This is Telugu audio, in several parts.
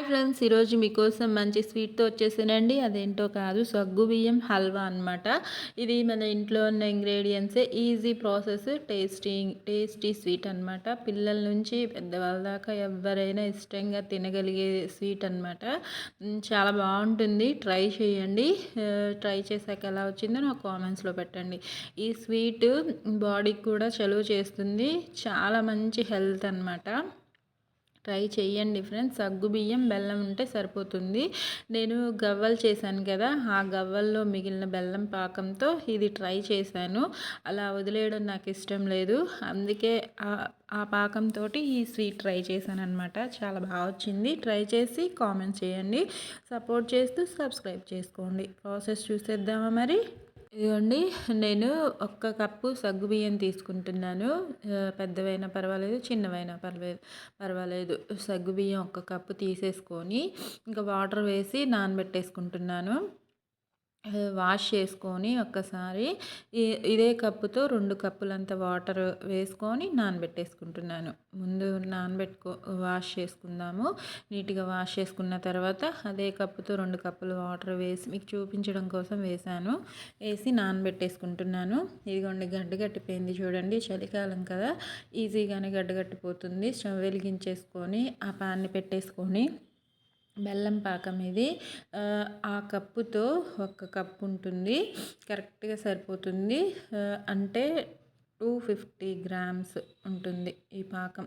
హాయ్ ఫ్రెండ్స్ ఈరోజు మీకోసం మంచి స్వీట్తో వచ్చేసానండి. అదేంటో కాదు సగ్గు బియ్యం హల్వా అనమాట ఇది మన ఇంట్లో ఉన్న ఇంగ్రీడియంట్సే easy process tasty tasty sweet అనమాట పిల్లల నుంచి పెద్దవాళ్ళ దాకా ఎవరైనా ఇష్టంగా తినగలిగే స్వీట్ అనమాట చాలా బాగుంటుంది. ట్రై చేయండి. ట్రై చేశాక ఎలా వచ్చిందో నాకు కామెంట్స్లో పెట్టండి. ఈ స్వీట్ బాడీకి కూడా చలువ చేస్తుంది. చాలా మంచి హెల్త్ అనమాట ట్రై చేయండి ఫ్రెండ్స్. సగ్గు బియ్యం బెల్లం ఉంటే సరిపోతుంది. నేను గవ్వలు చేశాను కదా ఆ గవ్వల్లో మిగిలిన బెల్లం పాకంతో ఇది ట్రై చేశాను. అలా వదిలేయడం నాకు ఇష్టం లేదు. అందుకే ఆ పాకంతో ఈ స్వీట్ ట్రై చేశాను అనమాట చాలా బాగా వచ్చింది. ట్రై చేసి కామెంట్ చేయండి. సపోర్ట్ చేస్తూ సబ్స్క్రైబ్ చేసుకోండి. ప్రాసెస్ చూసేద్దామా మరి? ఇదిగోండి నేను ఒక్క కప్పు సగ్గుబియ్యం తీసుకుంటున్నాను. పెద్దవైనా పర్వాలేదు చిన్నవైనా పర్వాలేదు. పర్వాలేదు సగ్గుబియ్యం ఒక్క కప్పు తీసేసుకొని ఇంకా వాటర్ వేసి నానబెట్టేసుకుంటున్నాను. వాష్ చేసుకొని ఒక్కసారి ఇదే కప్పుతో రెండు కప్పులంత వాటర్ వేసుకొని నానబెట్టేసుకుంటున్నాను. ముందు నానబెట్టుకో వాష్ చేసుకుందాము. నీట్గా వాష్ చేసుకున్న తర్వాత అదే కప్పుతో రెండు కప్పులు వాటర్ వేసి మీకు చూపించడం కోసం వేసాను వేసి నానబెట్టేసుకుంటున్నాను. ఇదిగోండి గడ్డ కట్టిపోయింది చూడండి. చలికాలం కదా. ఈజీగానే గడ్డ కట్టిపోతుంది స్టవ్ వెలిగించేసుకొని ఆ పాన్ని పెట్టేసుకొని బెల్లం పాకం ఇది. ఆ కప్పుతో ఒక కప్పు ఉంటుంది. కరెక్ట్గా సరిపోతుంది. అంటే టూ ఫిఫ్టీ గ్రామ్స్ ఉంటుంది ఈ పాకం.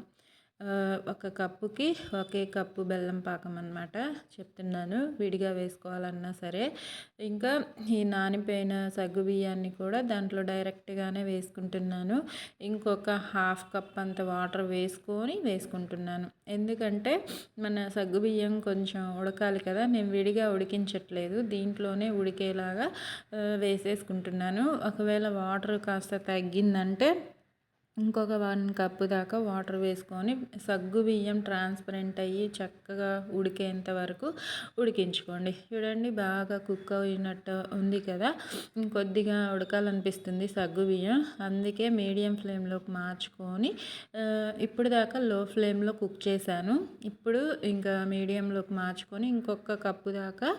ఒక కప్పుకి ఒకే కప్పు బెల్లం పాకం అనమాట చెప్తున్నాను విడిగా వేసుకోవాలన్నా సరే. ఇంకా ఈ నానిపోయిన సగ్గు బియ్యాన్ని కూడా దాంట్లో డైరెక్ట్గానే వేసుకుంటున్నాను. ఇంకొక హాఫ్ కప్ అంత వాటర్ వేసుకొని వేసుకుంటున్నాను. ఎందుకంటే మన సగ్గు బియ్యం కొంచెం ఉడకాలి కదా నేను విడిగా ఉడికించట్లేదు. దీంట్లోనే ఉడికేలాగా వేసేసుకుంటున్నాను. ఒకవేళ వాటర్ కాస్త తగ్గిందంటే ఇంకొక వన్ కప్పు దాకా వాటర్ వేసుకొని సగ్గు బియ్యం ట్రాన్స్పరెంట్ అయ్యి చక్కగా ఉడికేంత వరకు ఉడికించుకోండి. చూడండి బాగా కుక్ అయినట్టు ఉంది కదా. ఇంకొద్దిగా ఉడకాలనిపిస్తుంది సగ్గు బియ్యం. అందుకే మీడియం ఫ్లేమ్లోకి మార్చుకొని ఇప్పుడు దాకా లో ఫ్లేమ్లో కుక్ చేశాను. ఇప్పుడు ఇంకా మీడియంలోకి మార్చుకొని ఇంకొక కప్పు దాకా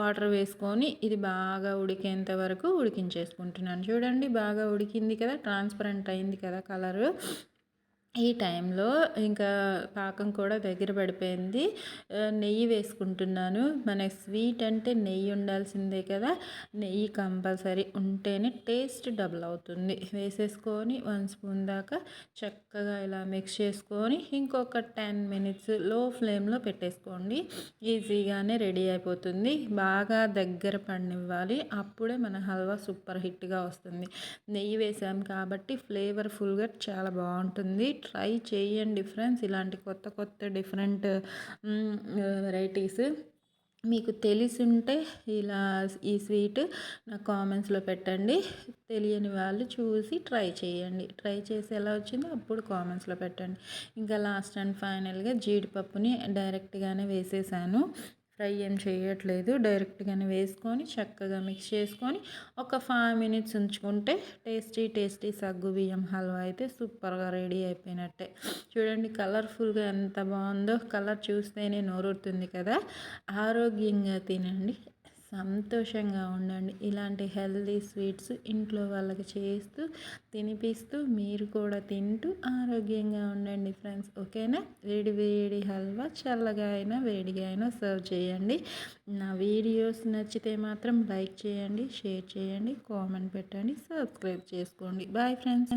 వాటర్ వేసుకొని ఇది బాగా ఉడికేంత వరకు ఉడికించేసుకుంటున్నాను. చూడండి బాగా ఉడికింది కదా ట్రాన్స్పరెంట్ అయింది కదా కలరు ఈ టైంలో ఇంకా పాకం కూడా దగ్గర పడిపోయింది. నెయ్యి వేసుకుంటున్నాను. మనకి స్వీట్ అంటే నెయ్యి ఉండాల్సిందే కదా. నెయ్యి కంపల్సరీ ఉంటేనే టేస్ట్ డబుల్ అవుతుంది. వేసేసుకొని వన్ స్పూన్ దాకా చక్కగా ఇలా మిక్స్ చేసుకొని ఇంకొక టెన్ మినిట్స్లో ఫ్లేమ్లో పెట్టేసుకోండి. ఈజీగానే రెడీ అయిపోతుంది. బాగా దగ్గర పండివ్వాలి. అప్పుడే మన హల్వా సూపర్ హిట్గా వస్తుంది. నెయ్యి వేసాం కాబట్టి ఫ్లేవర్ఫుల్గా చాలా బాగుంటుంది. ట్రై చేయండి ఫ్రెండ్స్. ఇలాంటి కొత్త కొత్త డిఫరెంట్ వెరైటీస్ మీకు తెలిసి ఉంటే ఇలా ఈ స్వీట్ నా కామెంట్స్లో పెట్టండి. తెలియని వాళ్ళు చూసి ట్రై చేయండి. ట్రై చేసి ఎలా వచ్చిందో అప్పుడు కామెంట్స్లో పెట్టండి. ఇంకా లాస్ట్ అండ్ ఫైనల్గా జీడిపప్పుని డైరెక్ట్గానే వేసేసాను. ఫ్రై ఏం చేయట్లేదు. డైరెక్ట్గానే వేసుకొని చక్కగా మిక్స్ చేసుకొని ఒక ఫైవ్ మినిట్స్ ఉంచుకుంటే టేస్టీ టేస్టీ సగ్గు బియ్యం హల్వా అయితే సూపర్గా రెడీ అయిపోయినట్టే. చూడండి కలర్ఫుల్గా ఎంత బాగుందో. కలర్ చూస్తేనే నోరుతుంది కదా. ఆరోగ్యంగా తినండి. సంతోషంగా ఉండండి. ఇలాంటి హెల్దీ స్వీట్స్ ఇంట్లో వాళ్ళకి చేస్తూ తినిపిస్తూ మీరు కూడా తింటూ ఆరోగ్యంగా ఉండండి ఫ్రెండ్స్. ఓకేనా? వేడి వేడి హల్వా చల్లగా అయినా వేడిగా అయినా సర్వ్ చేయండి. నా వీడియోస్ నచ్చితే మాత్రం లైక్ చేయండి షేర్ చేయండి కామెంట్ పెట్టండి సబ్స్క్రైబ్ చేసుకోండి. Bye friends.